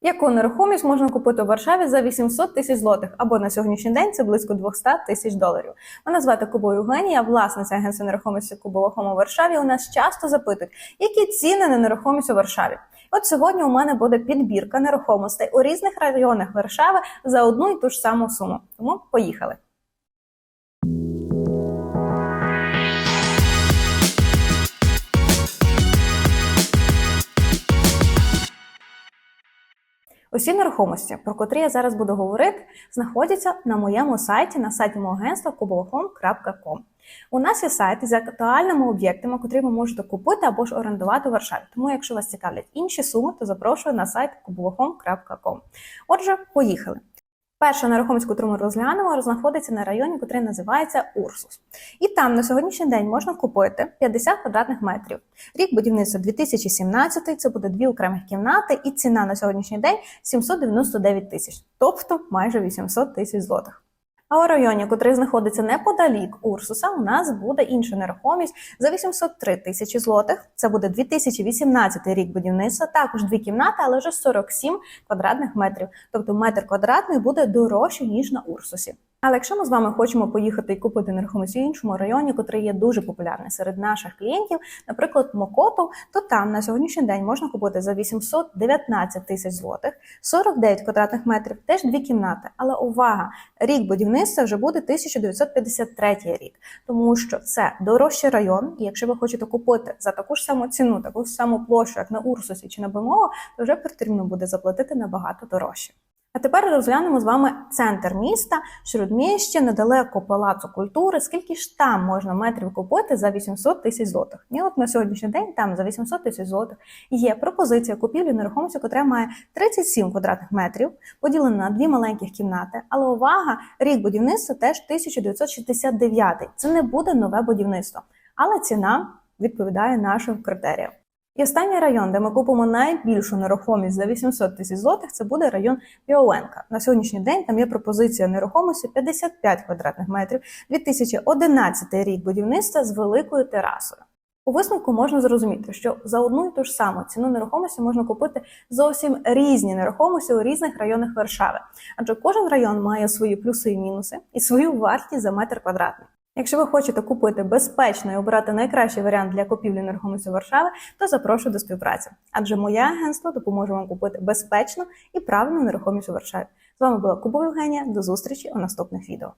Яку нерухомість можна купити у Варшаві за 800 тисяч злотих, або на сьогоднішній день це близько 200 тисяч доларів. Мене звати Кубо Євгенія, власниця агентства нерухомості Кубова у Варшаві. У нас часто запитують, які ціни на нерухомість у Варшаві. От сьогодні у мене буде підбірка нерухомостей у різних районах Варшави за одну і ту ж саму суму. Тому поїхали. Усі нерухомості, про котрі я зараз буду говорити, знаходяться на моєму сайті, на сайті мого агентства kubohome.com. У нас є сайт з актуальними об'єктами, котрі ви можете купити або ж орендувати в Варшаві. Тому, якщо вас цікавлять інші суми, то запрошую на сайт kubohome.com. Отже, поїхали. Перша нерухомість, яку ми розглянемо, знаходиться на районі, який називається Урсус. І там на сьогоднішній день можна купити 50 квадратних метрів. Рік будівництва 2017, це буде дві окремих кімнати, і ціна на сьогоднішній день 799 тисяч, тобто майже 800 тисяч злотих. А у районі, котрий знаходиться неподалік Урсуса, у нас буде інша нерухомість за 803 тисячі злотих. Це буде 2018 рік будівництва, також дві кімнати, але вже 47 квадратних метрів. Тобто метр квадратний буде дорожче ніж на Урсусі. Але якщо ми з вами хочемо поїхати і купити нерухомість в іншому районі, який є дуже популярний серед наших клієнтів, наприклад, Мокоту, то там на сьогоднішній день можна купити за 819 тисяч злотих, 49 квадратних метрів, теж дві кімнати. Але увага, рік будівництва вже буде 1953 рік, тому що це дорожчий район. І якщо ви хочете купити за таку ж саму ціну, таку ж саму площу, як на Урсусі чи на БМО, то вже потрібно буде заплатити набагато дорожче. А тепер розглянемо з вами центр міста, Шрудміще, недалеко Палацу культури. Скільки ж там можна метрів купити за 800 тисяч злотих? І от на сьогоднішній день там за 800 тисяч злотих є пропозиція купівлі нерухомості, яка має 37 квадратних метрів, поділена на дві маленьких кімнати. Але увага, рік будівництва теж 1969. Це не буде нове будівництво, але ціна відповідає нашим критеріям. І останній район, де ми купимо найбільшу нерухомість за 800 тисяч злотих, це буде район Біоленка. На сьогоднішній день там є пропозиція нерухомості 55 квадратних метрів, 2011 рік будівництва з великою терасою. У висновку можна зрозуміти, що за одну і ту ж саму ціну нерухомості можна купити зовсім різні нерухомості у різних районах Варшави, адже кожен район має свої плюси і мінуси і свою вартість за метр квадратний. Якщо ви хочете купити безпечно і обрати найкращий варіант для купівлі нерухомості Варшави, то запрошую до співпраці. Адже моє агентство допоможе вам купити безпечно і правильну нерухомість у Варшаві. З вами була Кубов Євгенія. До зустрічі у наступних відео.